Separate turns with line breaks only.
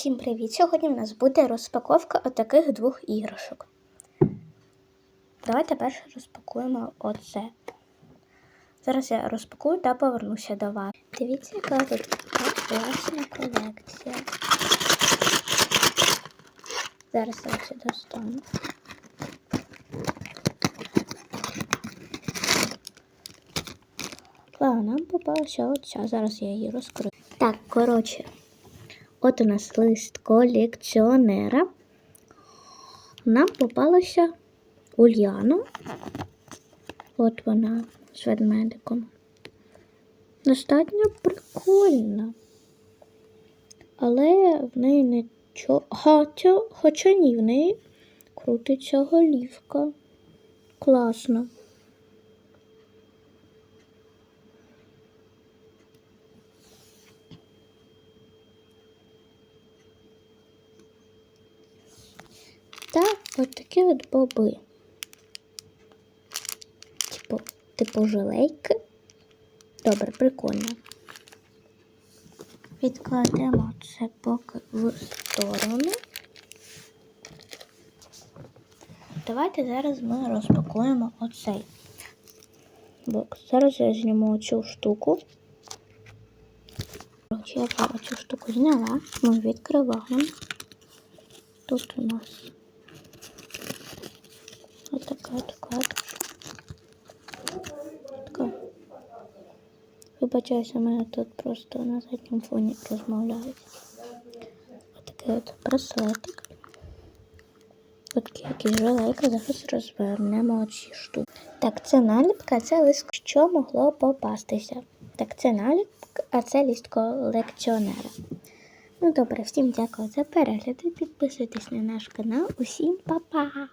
Усім привіт! Сьогодні в нас буде розпаковка отаких двох іграшок. Давайте перше розпакуємо оце. Зараз я розпакую та повернуся до вас. Дивіться, яка тут класна колекція. Зараз я це достану. Нам попалася оця. Зараз я її розкрию. Так, коротше. От у нас лист колекціонера. Нам попалася Ульяна. От вона з ведмедиком. Достатньо прикольна. Але в неї нічого. Хоча, ні, в неї крутиться голівка. Класно. Та от такі от боби. Типу, типу жилейки. Добре, прикольно. Відкладемо це поки в сторону. Давайте зараз ми розпакуємо оцей бокс. Зараз я зніму цю штуку. Я цю штуку зняла. Ми відкриваємо. Тут у нас така. Вибачаюся, мене тут просто на задньому фоні розмовляють. Отакий от браслетик. Отакий якийсь жилейка, зараз розвернемо оці штуки. Так, це наліпка, це лист, що могло попастися. Так, це наліпка, а це ліст колекціонера. Ну добре, всім дякую за перегляд. Підписуйтесь на наш канал. Усім па-па!